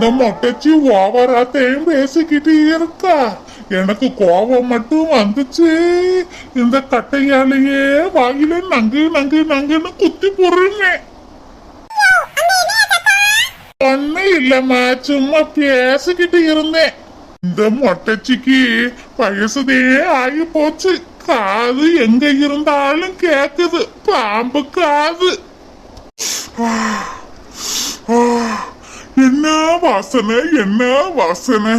இந்த மொட்டச்சி ஓவராத்தையும் பேசிக்கிட்டு இருக்கா. எனக்கு கோபம் மட்டும் வந்துச்சு. இந்த கட்டையாலேயே வாயில நங்கு நங்கு நங்குன்னு குத்தி போடுறேன். ஒண்ணு இல்லம்மா சும்மா பேசிக்கிட்டு இருந்தேன். இந்த மொட்டச்சிக்கு வயசுதே ஆகி போச்சு. காது எங்க இருந்தாலும் கேக்குது. பாம்பு காது. ஆ, என்ன வாசனை என்ன வாசனை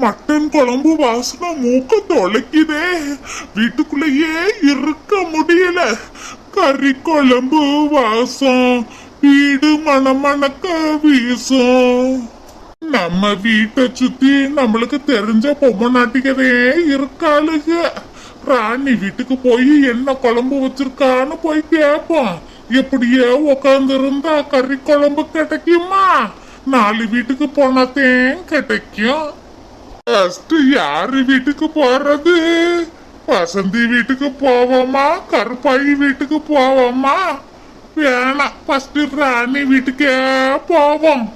மட்டன் குழம்பு வாசனை மூக்க தொலைக்குதே வீட்டுக்குள்ளேயே இருக்க முடியல கறி குழம்பு வாசம் வீடு மணமணக்க வீசும் நம்ம வீட்டை சுத்தி நம்மளுக்கு தெரிஞ்ச பொம்மை நாட்டிக்கதே இருக்காளுக ராணி வீட்டுக்கு போய் என்ன குழம்பு வச்சிருக்கான்னு போய் கேட்போம் எப்படியே உக்காந்து இருந்தா கறி குழம்பு கிடைக்குமா நாலு வீட்டுக்கு போனாத்தேன் கிடைக்கும். ஃபர்ஸ்ட் யாரு வீட்டுக்கு போறது? வசந்தி வீட்டுக்கு போவோமா? கருப்பாயி வீட்டுக்கு போவோமா? வேணாம் ஃபர்ஸ்ட் ராணி வீட்டுக்கே போவோம்.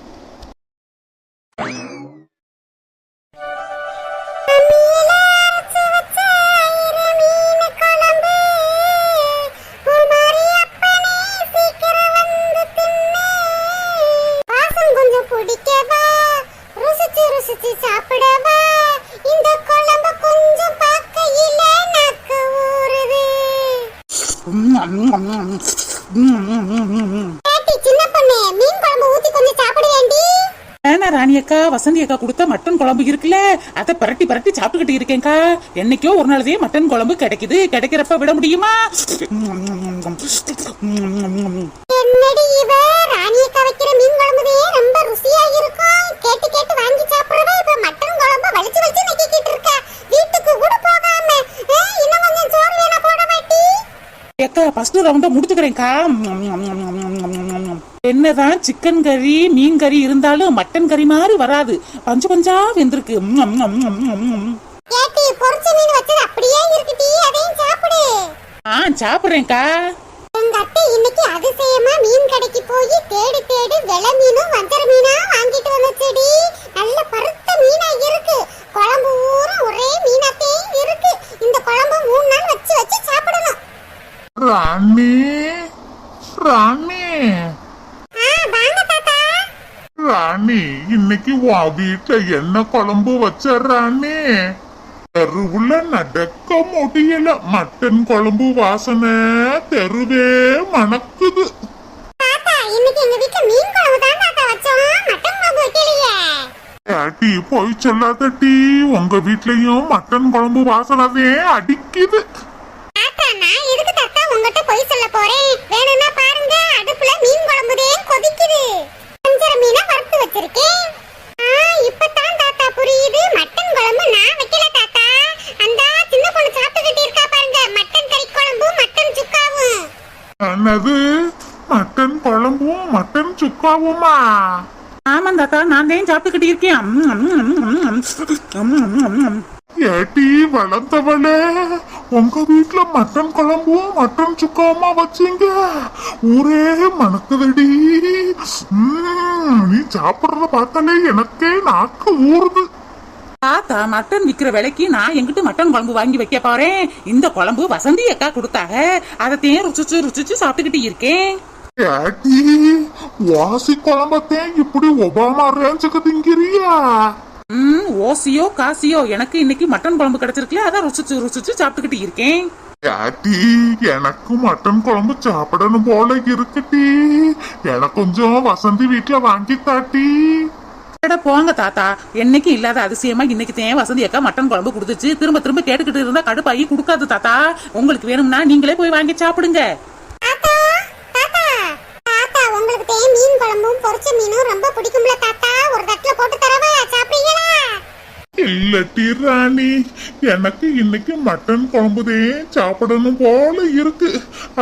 வசந்தி அக்கா கொடுத்த மட்டன் குழம்பு இருக்குல்ல? அதை பரட்டி பரட்டி சாப்பிட்டுக்கிட்டு இருக்கேன்க்கா. என்னைக்கோ ஒரு நாளதே மட்டன் குழம்பு கிடைக்குது. கிடைக்கிறப்ப விட முடியுமா? என்னடி இவ? மீன் குழம்புதே ரொம்ப ருசியா இருக்கும். கேட்டு கேட்டு வாங்கி சாப்பிடுறவ இப்ப மட்டன் குழம்பு வலிச்சு வலிச்சு நக்கிக்கிட்டு இருக்கா. வீட்டுக்கு கூட போகாம. ஆ, இன்னும் கொஞ்சம் சோறு வேணா போட மாட்டி அக்கா ஃபர்ஸ்ட் ரவுண்ட முடிச்சுக்கிறேன்க்கா. என்னதான் சிக்கன் கறி மீன் கறி இருந்தாலும் மட்டன் கறி மாதிரி வராது. பஞ்சு பஞ்சா வெந்திருக்கு. ஆ சாப்பிடுறேன்க்கா. எங்க அத்தை இன்னைக்கு அதிசயமா மீன் கடைக்கு போய் தேடி தேடி வெள மீனும் வஞ்சர மீனா வாங்கிட்டு வந்துச்சுடி. நல்ல பருத்த மீனா இருக்கு குழம்பு ஊற ஒரே மீனாத்தே இருக்கு இந்த குழம்பு மூணு நாள் வச்சு வச்சு சாப்பிடணும் ராணி ராணி ஆ வாங்க தாத்தா ராணி இன்னைக்கு உன் வீட்டுல என்ன குழம்பு வச்ச ராணி தெருவுல நடக்க முடியல. மட்டன் குழம்பு வாசனை தெருவே மணக்குது. ஏட்டி போய் சொல்லாதட்டி உங்க வீட்லயும் மட்டன் குழம்பு வாசனவே அடிக்குது தாத்தா நான் எதுக்கு தாத்தா உங்ககிட்ட போய் சொல்ல போறேன் வேணும்னா பாருங்க அடுப்புல மீன் குழம்புதே கொதிக்குது வஞ்சர மீனை வறுத்து வச்சிருக்கேன் ஆ இப்பதான் தாத்தா புரியுது மட்டன் குழம்பு நான் வைக்கல தாத்தா அந்த சின்ன பொண்ணு சாப்பிட்டுக்கிட்டு இருக்கா பாருங்க மட்டன் கறி குழம்பு மட்டன் சுக்காவும் என்னது? மட்டன் குழம்பும் மட்டன் சுக்காவுமா? ஆமா தாத்தா நான் தான் சாப்பிட்டுக்கிட்டு இருக்கேன் ஏட்டி வளர்ந்தவளே உங்க வீட்ல மட்டன் குழம்பும் மட்டன் சுக்காவுமா வச்சீங்க? ஊரே மணக்குதடி. நீ சாப்பிடுறத பார்த்தாலே எனக்கே நாக்கு ஊறுது. தாத்தா மட்டன் விக்கிற விலைக்கு நான் எங்கிட்ட மட்டன் குழம்பு வாங்கி வைக்க போறேன்? இந்த குழம்பு வசந்தி அக்கா கொடுத்தாங்க. அதைத்தையும் ருசிச்சு ருசிச்சு சாப்பிட்டுக்கிட்டு இருக்கேன். வாசி குழம்பத்தையும் இப்படி ஒபாமா ரேஞ்சுக்கு திங்கிறியா? ம் ஓசியோ காசியோ எனக்கு இன்னைக்கு மட்டன் குழம்பு கிடைச்சிருக்குல அதான் ருசிச்சு ருசிச்சு சாப்பிட்டுக்கிட்டு இருக்கேன். ஏட்டி எனக்கு மட்டன் குழம்பு சாப்பிடணும் போல இருக்குடி எனக்கு கொஞ்சம் வசந்தி வீட்டுல வாங்கி தாட்டி. அட போங்க தாத்தா. என்னைக்கு இல்லாத அதிசயமா இன்னைக்கு தேன் வசந்தி அக்கா மட்டன் குழம்பு கொடுத்துச்சு. திரும்ப திரும்ப கேட்டுக்கிட்டு இருந்தா கடுப்பாகி கொடுக்காது தாத்தா. உங்களுக்கு வேணும்னா நீங்களே போய் வாங்கி சாப்பிடுங்க. தாத்தா தாத்தா. தாத்தா உங்களுக்கு தே மீன் குழம்பும் பொரிச்ச மீனும் ரொம்ப பிடிக்கும்ல தாத்தா. ஒரு தட்டுல போட்டு தரவா சாப்பிடுறீங்களா? இல்லட்டி ராணி எனக்கு இன்னைக்கு மட்டன் குழம்புதே சாப்பிடணும் போல இருக்கு.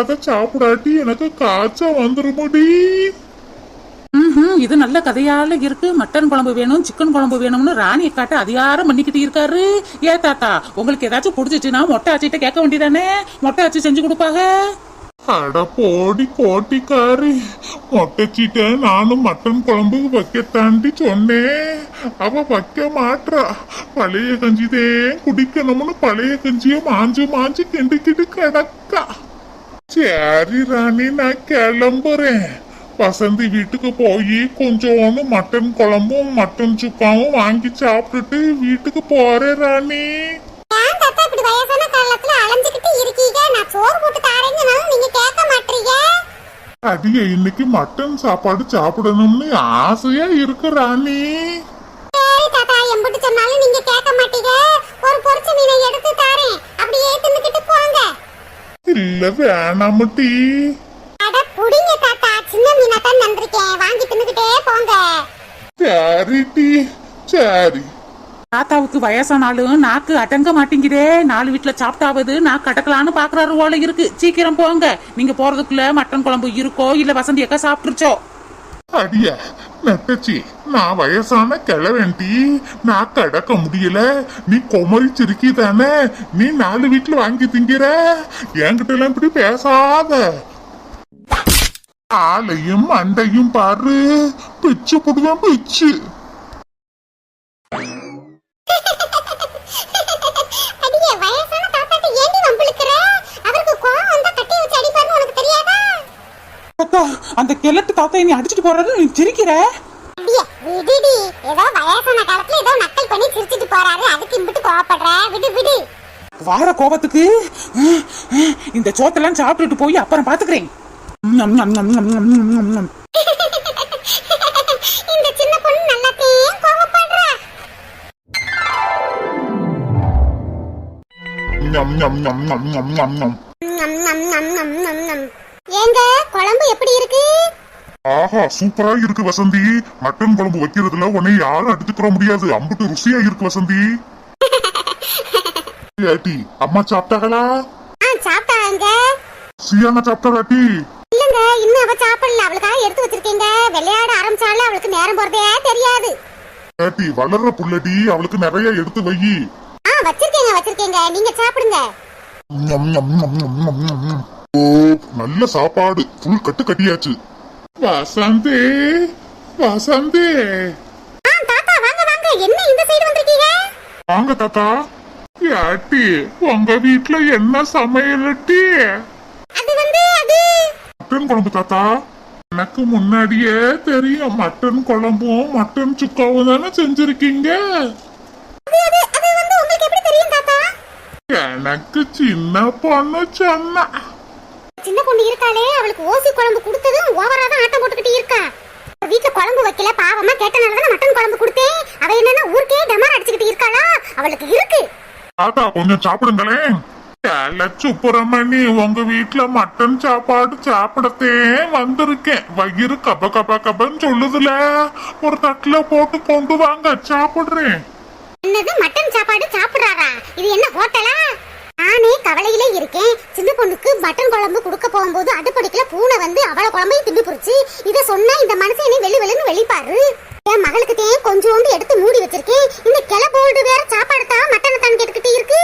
அத சாப்பிடாட்டி எனக்கு காய்ச்சல் வந்துருமுடி. ம் இது நல்ல கதையால இருக்கு. மட்டன் குழம்பு வேணும் சிக்கன் குழம்பு வேணும்னு ராணியை காட்ட அதிகாரம் பண்ணிக்கிட்டு இருக்காரு. ஏ தாத்தா உங்களுக்கு ஏதாச்சும் பிடிச்சிச்சுன்னா மொட்டை ஆச்சிட்ட கேட்க வேண்டியதானே? மொட்டை ஆச்சி செஞ்சு கொடுப்பாங்க. அட போடி கோட்டிக்காரி மொட்டைச்சிட்ட நானும் மட்டன் குழம்பு வைக்கத்தாண்டி சொன்னேன். அவ வைக்க மாட்றா. பழைய கஞ்சிதே குடிக்கணும்னு பழைய கஞ்சிய மாஞ்சு மாஞ்சு கிண்டுக்கிட்டு கிடக்கா. சரி ராணி நான் கிளம்புறேன். வசந்தி வீட்டுக்கு போய் கொஞ்சோண்டு மட்டன் குழம்பும் மட்டன் சுக்காவும் வாங்கி சாப்பிட்டுட்டு வீட்டுக்கு போறேன் ராணி. அடியே இன்னைக்கு மட்டன் சாப்பாடு சாப்பிடணும்னு ஆசையா இருக்கு ராணி. சரி தாத்தா எம்பிட்டு சொன்னாலும் நீங்க கேட்க மாட்டீங்க ஒரு பொரிச்ச மீனை எடுத்து தாரேன் அப்படியே தின்னுக்கிட்டு போங்க இல்ல வேணாமட்டி அட புடிங்க தாத்தா சின்ன மீனை தான் தந்திருக்கேன் வாங்கி தின்னுக்கிட்டே போங்க. சரி டி சரி. தாத்தாவுக்கு வயசானாலும் நாக்கு அடங்க மாட்டேங்குதே. நாலு வீட்டுல சாப்பிட்டாவது நாக்கு அடக்கலான்னு பாக்குறாரு போல இருக்கு. சீக்கிரம் போங்க. நீங்க போறதுக்குள்ள மட்டன் குழம்பு இருக்கோ இல்ல வசந்தி அக்கா சாப்பிட்டுருச்சோ? அடியா நெட்டச்சி நான் வயசான கிழவன்டி நான் கடக்க முடியல. நீ குமரி சிரிக்கி தானே? நீ நாலு வீட்டுல வாங்கி திங்கிற? என்கிட்ட எல்லாம் இப்படி பேசாத. ஆளையும் அண்டையும் பாரு. பிச்சு புடுவேன் பிச்சு. அடியே வயசான தாத்தாட்ட ஏண்டி வம்பிழுக்கிற? அவருக்கு கோவம் வந்தா கட்டி வச்சு அடிப்பாருன்னு உனக்கு தெரியாதா? தாத்தா அந்த கிழட்டு தாத்தா நீ அடிச்சிட்டு போறாரு நீ சிரிக்கிற? அடியே விடுடி. ஏதோ வயசான காலத்துல ஏதோ நக்கல் பண்ணி சிரிச்சிட்டு போறாரு. அதுக்கு இம்பிட்டு கோவப்படுற? விடு விடு. வார கோபத்துக்கு இந்த சோத்தெல்லாம் சாப்பிட்டுட்டு போய் அப்புறம் பாத்துக்கிறேன். இந்த சின்ன பொண்ணு நல்லாத்தையும் கோவப்படுறா ஏங்க குழம்பு எப்படி இருக்கு ஆஹா சூப்பரா இருக்கு வசந்தி மட்டன் குழம்பு வைக்கிறதுல உன்னை யாரும் அடிச்சுக்கிற முடியாது அம்புட்டு ருசியா இருக்கு வசந்தி அம்மா சாப்பிட்டாங்களா ஆ சாப்பிட்டாங்க சியானா சாப்பிட்டாளாட்டி இன்னும் அவ சாப்பிடல. அவளுக்காக எடுத்து வச்சிருக்கீங்க. விளையாட ஆரம்பிச்சாலும் அவளுக்கு நேரம் போறதே தெரியாது. ஏட்டி வளர்ற புள்ளடி அவளுக்கு நிறைய எடுத்து வை. ஆ வச்சிருக்கீங்க வச்சிருக்கீங்க. நீங்க சாப்பிடுங்க. ஞம் ஞம் ஞம் ஞம் ஞம் ஞம் ஞம். ஓ நல்ல சாப்பாடு. ஃபுல் கட்டு கட்டியாச்சு. வசந்தி வசந்தி. ஆ தாத்தா வாங்க வாங்க. என்ன இந்த சைடு வந்திருக்கீங்க? வாங்க தாத்தா. ஏட்டி உங்க வீட்ல என்ன சமையலட்டி வந்து அது மட்டன் குழம்பு தாத்தா. எனக்கு முன்னாடியே தெரியும். மட்டன் குழம்பும் மட்டன் சுக்காவும் தானே செஞ்சிருக்கீங்க? எனக்கு சின்ன பொண்ணு சொன்னா. சின்ன பொண்ணு இருக்காளே. அவளுக்கு ஓசி குழம்பு கொடுத்ததும் ஓவரா தான் ஆட்டம் போட்டுக்கிட்டு இருக்கா. வீட்டுல குழம்பு வைக்கல பாவமா கேட்டனால தான் மட்டன் குழம்பு கொடுத்தேன். அவ என்னன்னா ஊருக்கே டமார் அடிச்சுக்கிட்டு இருக்காளா? அவளுக்கு இருக்கு. தாத்தா கொஞ்சம் சாப்பிடுங்களேன். ஏல சுப்பிரமணி உங்க வீட்டுல மட்டன் சாப்பாடு சாப்பிடத்தே வந்திருக்கேன். வயிறு கப கப கபன்னு சொல்லுதுல. ஒரு தட்டுல போட்டு கொண்டு வாங்க சாப்பிடுறேன். என்னது மட்டன் சாப்பாடு சாப்பிடுறாரா? இது என்ன ஹோட்டலா? நானே கவலையிலே இருக்கேன். சின்ன பொண்ணுக்கு மட்டன் குழம்பு கொடுக்க போகும்போது அடுப்படிக்கல பூனை வந்து அவள குழம்பையும் திண்டு புடிச்சு. இத சொன்னா இந்த மனுஷன் என்ன வெளி வெளின்னு வெளிப்பாரு என் மகளுக்கு தேன் கொஞ்சோண்டு எடுத்து மூடி வச்சிருக்கேன். இந்த கிளை போல்டு வேற சாப்பாடு தான் மட்டனை தான் கேட்டுக்கிட்டே இருக்கு.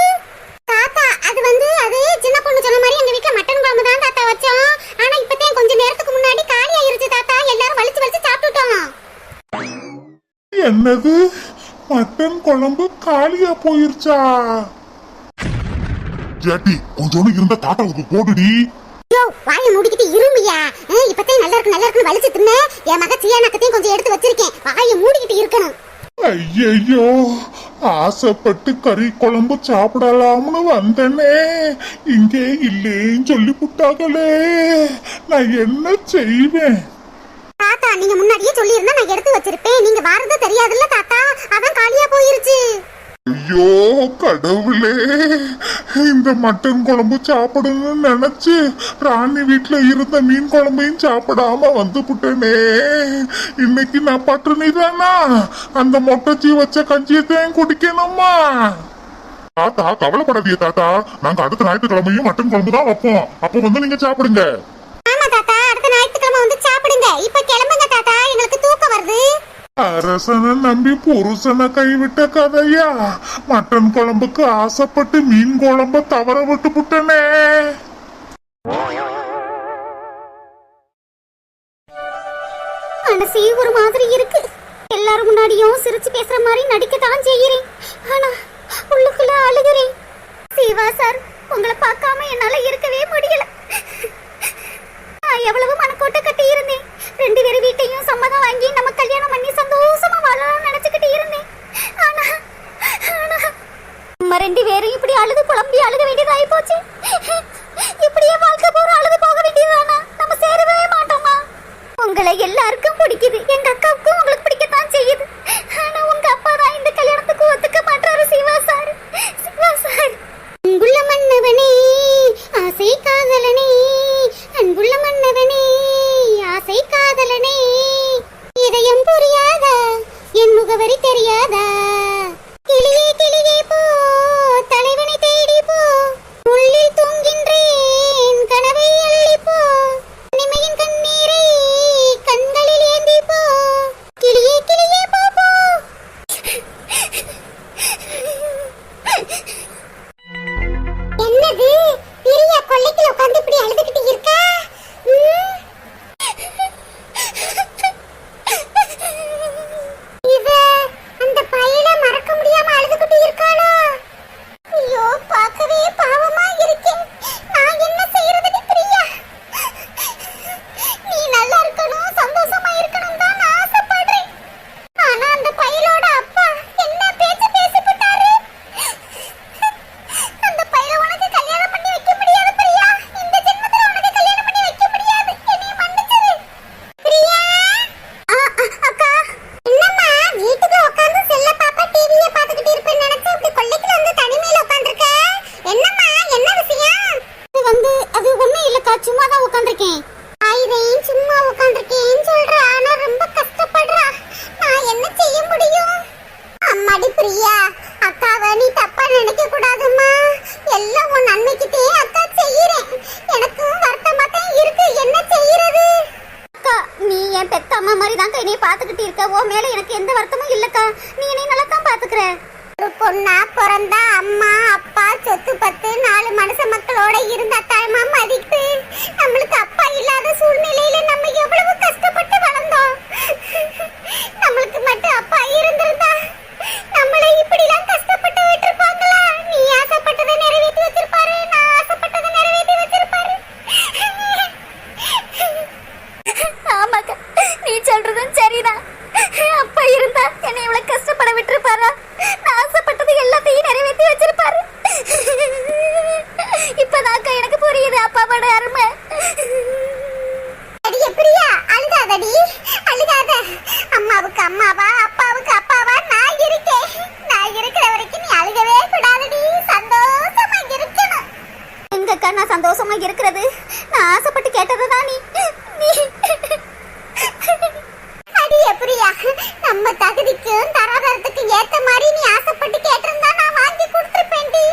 தாத்தா அது வந்து அது சின்ன பொண்ணு சொன்ன மாதிரி எங்க வீட்ல மட்டன் குழம்பு தான் தாத்தா வச்சோம். ஆனா இப்பதான் கொஞ்ச நேரத்துக்கு முன்னாடி காலி ஆயிருச்சு தாத்தா. எல்லாரும் வலிச்சு வலிச்சு சாப்பிட்டுட்டோம். என்னது? மட்டன் குழம்பு காலியா போயிருச்சா? ஜாட்டி கொஞ்சோண்டு இருந்த தாத்தாவுக்கு போடுடி. யோ வாயை மூடிக்கிட்டு இருமியா இப்பதான் நல்லா இருக்கு நல்லா இருக்குன்னு வலிச்சு தின்ன என் மக சியானாக்கத்தையும் கொஞ்சம் எடுத்து வச்சிருக்கேன். வாயை மூடிக்கிட்டு இருக்கணும். ஐயையோ ஆசைப்பட்டு கறி குழம்பு சாப்பிடலாம்னு வந்தனே. இங்கே இல்லேன்னு சொல்லி புட்டாங்களே நான் என்ன செய்வேன்? தாத்தா நீங்க முன்னாடியே சொல்லியிருந்தா நான் எடுத்து வச்சிருப்பேன். நீங்க வாரது தெரியாதுல்ல தாத்தா? அதான் காலியா போயிருச்சு. ஐயோ கடவுளே. இந்த மட்டன் குழம்பு சாப்பிடணும்னு நினைச்சு ராணி வீட்டுல இருந்த மீன் குழம்பையும் சாப்பிடாம வந்து புட்டனே. இன்னைக்கு நான் பட்டினி தானா? அந்த மொட்டச்சி வச்ச கஞ்சியத்தையும் குடிக்கணுமா? தாத்தா கவலைப்படாதீங்க தாத்தா. நாங்க அடுத்த ஞாயிற்றுக்கிழமையும் மட்டன் குழம்பு தான் வைப்போம். அப்ப வந்து நீங்க சாப்பிடுங்க. ஆமா தாத்தா. அடுத்த ஞாயிற்றுக்கிழமை வந்து சாப்பிடுங்க. இப்ப கிளம்ப அரசனை நம்பி புருஷனை கைவிட்ட கதையா? மட்டன் குழம்புக்கு ஆசைப்பட்டு மீன் குழம்ப தவற விட்டு புட்டனே. மனசே ஒரு மாதிரி இருக்கு. எல்லாரும் முன்னாடியும் சிரிச்சு பேசுற மாதிரி நடிக்க தான் செய்கிறேன். ஆனா உள்ளுக்குள்ள அழுகிறேன். சிவா சார் உங்களை பார்க்காம என்னால இருக்கவே முடியல. நான் எவ்வளவு மனக்கோட்டை கட்டி இருந்தேன் ரெண்டு பேரும் வீட்டையும் சம்மதம் வாங்கி நம்ம கல்யாணம் பண்ணி சந்தோஷமா வாழலாம் நினைச்சுக்கிட்டு இருந்தேன். நம்ம ரெண்டு பேரும் இப்படி அழுது புலம்பி அழுக வேண்டிய நம்ம தகுதிக்கும் தராதரத்துக்கும் ஏத்த மாதிரி நீ ஆசைப்பட்டு கேட்டிருந்தா நான் வாங்கி கொடுத்துருப்பேன்டி.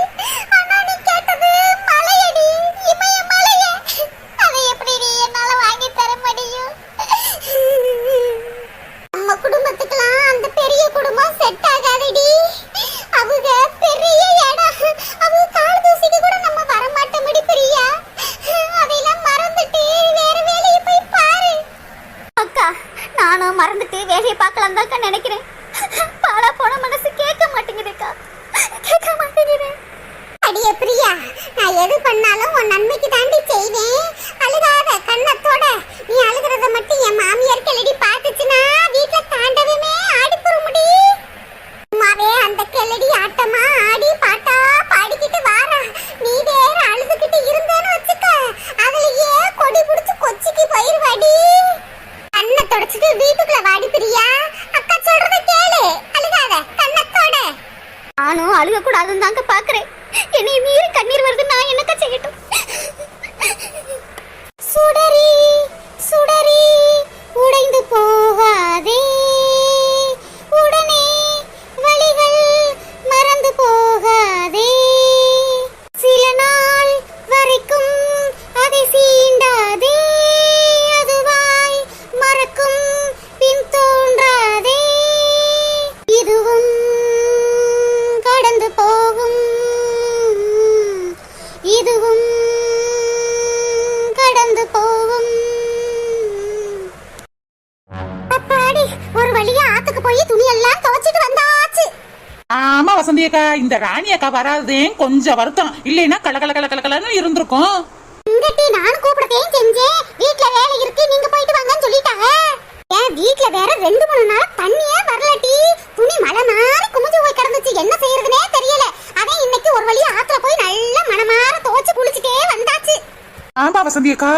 நான் எது பண்ணாலும் உன் நன்மைக்கு தாண்டி செய்வேன். அழுகாத கண்ணத்தோட நீ அழு ராணி அக்கா வராதே கொஞ்சம் வருத்தம். இல்லைன்னா கல கல கல கல கலன்னு இருந்திருக்கும். இங்கட்டி நானும் கூப்பிடத்தையும் செஞ்சேன் வீட்ல வேலை இருக்கு நீங்க போயிட்டு வாங்கன்னு சொல்லிட்டாங்க. ஏன் வீட்ல வேற ரெண்டு மூணு நாள் தண்ணியே வரலட்டி. துணி மழை மாதிரி குமிஞ்சு போய் கிடந்துச்சு. என்ன செய்யறதுனே தெரியல. அவன் இன்னைக்கு ஒரு வழியா ஆத்துல போய் நல்லா மனமார துவைச்சு குளிச்சுட்டே வந்தாச்சு. ஆமா வசந்தி அக்கா.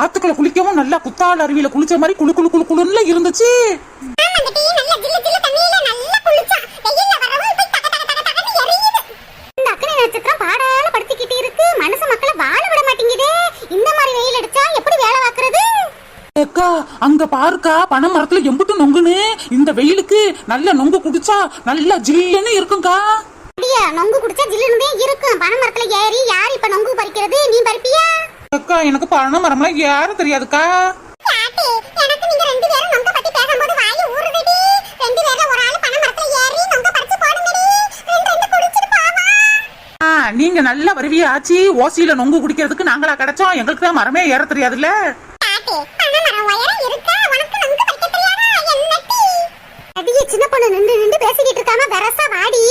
ஆத்துக்குள்ள குளிக்கவும் நல்லா குத்தால அருவியில குளிச்ச மாதிரி குளு குளு குளு குளுன்னு இருந்துச்சு ஆமாங்கட்டி நல்ல ஜில்லு ஜில்லு தண்ணியில நல்லா குளிச்சா வெயில்ல வரவும் போய் தக தக தக தகன்னு எரியுது இந்த அக்னி நட்சத்திரம் பாடால படுத்திக்கிட்டு இருக்கு மனசு மக்களை வாழ விட மாட்டேங்குதே இந்த மாதிரி வெயில் அடிச்சா எப்படி வேலை பார்க்கறது அக்கா அங்க பாருக்கா பனை மரத்துல எம்புட்டு நொங்குன்னு. இந்த வெயிலுக்கு நல்ல நொங்கு குடிச்சா நல்லா ஜில்லுன்னு இருக்கும்க்கா. அப்படியா? நொங்கு குடிச்சா ஜில்லுன்னு இருக்கும். பனை மரத்துல ஏறி யார் இப்ப நொங்கு பறிக்கிறது? நீ பறிப்பியா? அக்கா எனக்கு பனை மரம்லாம் யாரும் தெரியாதுக்கா. நீங்க ரெண்டு பேரும் நொங்க பத்தி பேசும்போது வாய் ஊறுதடி. ரெண்டு பேரும் ஒரு ஆள் பனை மரத்துல ஏறி நொங்க பறிச்சு போடுங்கடி. ரெண்டு ரெண்டு குடிச்சிட்டு போவா ஆ, நீங்க நல்ல வருவிய ஆச்சி ஓசியில நொங்கு குடிக்கிறதுக்கு நாங்களா கிடைச்சோம். எங்களுக்கு தான் மரமே ஏற தெரியாதுல்ல. மரம் உயரம் இருக்கா? உனக்கு நொங்கு பறிக்க தெரியாதா? என்னட்டி? அடியே சின்ன பொண்ணு நின்று நின்று பேசிக்கிட்டு இருக்காம வெரசா வாடி.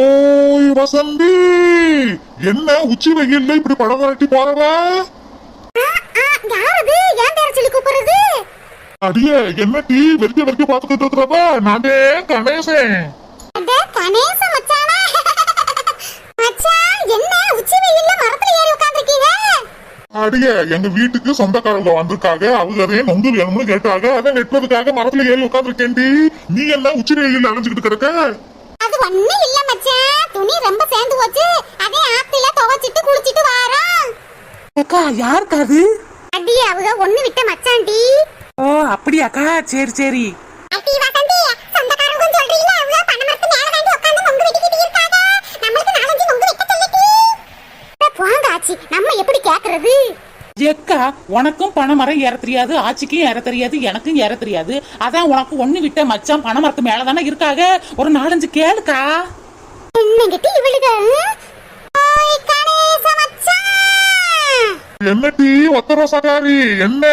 ஓய் வசந்தி! என்ன உச்சி வெயில்ல இப்படி படம் விரட்டி போறவ? யாரது? ஏன் பேர சொல்லி கூப்பிடுறது? அடியே என்ன டீ வெறிக்க வெறிக்க பாத்துக்கிட்டு இருக்கிறவ? நானே கணேசன். அட கணேச மச்சானா? மச்சான் என்ன? உச்சி வெயில்ல மரத்துல ஏறி அடியே எங்க வீட்டுக்கு சொந்தக்காரங்க வந்திருக்காங்க. அவங்க நொங்கு வேணும்னு கேட்டாங்க. அதை நெட்வதுக்காக மரத்துல ஏறி உட்காந்துருக்கேன்டி நீ என்ன உச்சி வெயில் அலைஞ்சுக்கிட்டு கிடக்க? அது ஒண்ணும் இல்ல மச்சான் துணி ரொம்ப சேர்ந்து போச்சு. அதே ஆத்துல துவைச்சிட்டு குளிச்சிட்டு வாரோம் அக்கா யாருக்கா அது? அடி அவங்க ஒண்ணு விட்ட மச்சான்டி. ஓ அப்படியாக்கா? சரி சரி. அடி வசந்தி. எக்கா உனக்கும் பனை மரம் ஏற தெரியாது ஆச்சிக்கும் ஏற தெரியாது எனக்கும் ஏற தெரியாது. அதான் உனக்கு ஒண்ணு விட்ட மச்சான் பனை மரத்து மேலதானே இருக்காக? ஒரு நாலஞ்சு கேளுக்கா. என்ன டீ ஒத்த ரோசாக்காரி என்ன?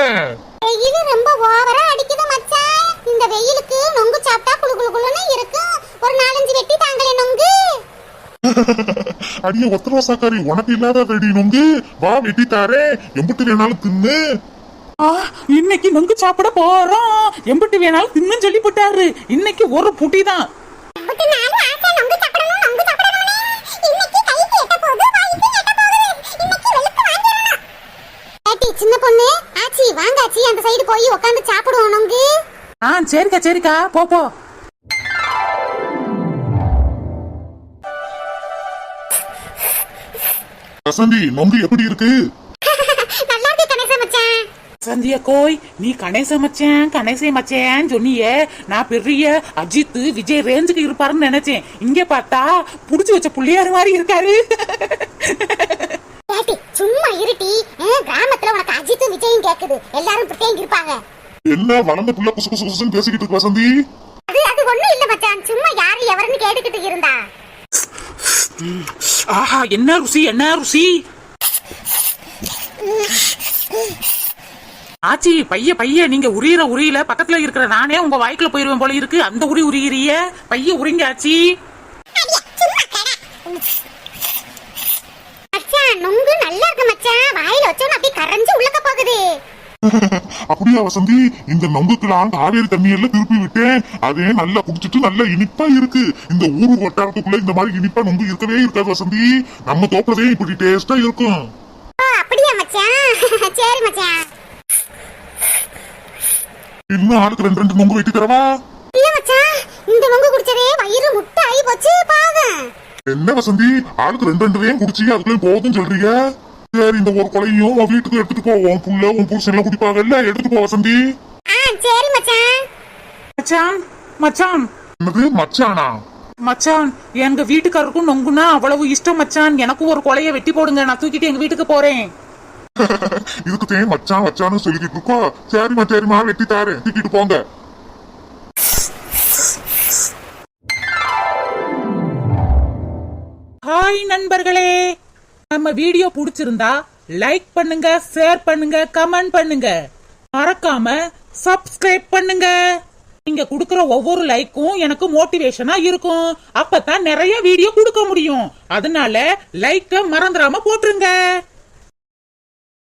வெயில் ரொம்ப ஓவரா அடிக்குது மச்சான். இந்த வெயிலுக்கு நொங்கு சாப்பிட்டா குளு குளு குளுன்னு இருக்கும். ஒரு நாலஞ்சு வெட்டி தாங்களே நொங்கு. அடியே ஒத்த ரோசாக்காரி உனக்கு இல்லாத ரெடி நொங்கு. வா வெட்டி தாரே. எம்பிட்டு வேணாலும் தின்னு. ஆ, இன்னைக்கு நொங்கு சாப்பிட போறோம். எம்பிட்டு வேணாலும் தின்னு சொல்லி போட்டாரு. இன்னைக்கு ஒரு புட்டி தான் சின்ன பொண்ணு. ஆச்சி வாங்க ஆச்சி. அந்த சைடு போய் உட்காந்து சாப்பிடுவோம் நொங்கு. ஆ சரிக்கா சரிக்கா. போ போ. வசந்தி நொங்கு எப்படி இருக்கு? நல்லா இருக்கு கணேச மச்சான். சந்திய கோய் நீ கணேச மச்சான் கணேச மச்சான் சொன்னியே. நான் பெரிய அஜித் விஜய் ரேஞ்சுக்கு இருப்பாருன்னு நினைச்சேன். இங்க பார்த்தா புடிச்சு வச்ச புள்ளியாரு மாதிரி இருக்காரு. சும்மா இருட்டி. கிராமத்துல உனக்கு அஜித்தும் விஜயும் கேக்குது. எல்லாரும் இப்படித்தான் இருப்பாங்க. என்ன வளர்ந்த புள்ள குசு குசு குசுன்னு பேசிக்கிட்டு இருக்கு வசந்தி? அது அது ஒண்ணும் இல்ல மச்சான். சும்மா யாரு எவருன்னு கேட்டுக்கிட்டு இருந்தா. ஆஹா என்ன ருசி என்ன ருசி? ஆச்சி பைய பைய நீங்க உரியிற உரியில பக்கத்துல இருக்கிற நானே உங்க வாய்க்குள்ள போயிருவேன் போல இருக்கு. அந்த உரி உரியிறிய? பைய உரிங்க ஆச்சி. மச்சான் நொங்கு நல்லா இருக்கு மச்சான். வாயில வச்சோன்னு அப்படியே கரைஞ்சு உள்ளக்க போகுது. அப்படியா வசந்தி? இந்த நொங்குக்கெல்லாம் காவேரி தண்ணியெல்லாம் திருப்பி விட்டேன். அதே நல்லா குடிச்சிட்டு நல்லா இனிப்பா இருக்கு. இந்த ஊரு வட்டாரத்துக்குள்ள இந்த மாதிரி இனிப்பா நொங்கு இருக்கவே இருக்காது வசந்தி. நம்ம தோப்புலதே இப்படி டேஸ்டா இருக்கும். ஓ அப்படியா மச்சான் சரி மச்சான் இன்னும் ஆளுக்கு ரெண்டு ரெண்டு நொங்கு வெட்டி தரவா? இல்ல மச்சான் இந்த நொங்கு குடிச்சதே வயிறு முட்டை ஆகி போச்சு பாவம். என்ன வசந்தி? ஆளுக்கு ரெண்டு ரெண்டு குடிச்சு அதுக்குள்ளே போகுதுன்னு சொல்றீங்க? சரி இந்த ஒரு கொலையும் உன் வீட்டுக்கு எடுத்துட்டு போ. உன் புள்ள உன் புருஷன் எல்லாம் குடிப்பாங்கல்ல எடுத்துட்டு போ வசந்தி. ஆ சரி மச்சான். மச்சான் மச்சான். என்னது மச்சானா? மச்சான் எங்க வீட்டுக்காரருக்கும் நொங்குனா அவ்வளவு இஷ்டம் மச்சான். எனக்கும் ஒரு கொலைய வெட்டி போடுங்க. நான் தூக்கிட்டு எங்க வீட்டுக்கு போறேன். இதுக்கு தேன் மச்சான் மச்சான்னு சொல்லிக்கிட்டு இருக்கோம். சரிம்மா சரிம்மா வெட்டி தாரேன் தூக்கிட்டு போங்க. ஹாய் நண்பர்களே. நம்ம வீடியோ பிடிச்சிருந்தா லைக் பண்ணுங்க ஷேர் பண்ணுங்க கமெண்ட் பண்ணுங்க. மறக்காம சப்ஸ்கிரைப் பண்ணுங்க. நீங்க குடுக்கற ஒவ்வொரு லைக்கும் எனக்கு மோட்டிவேஷனா இருக்கும். அப்பதான் நிறைய வீடியோ கொடுக்க முடியும். அதனால லைக்க மறந்துடாம போட்டுருங்க.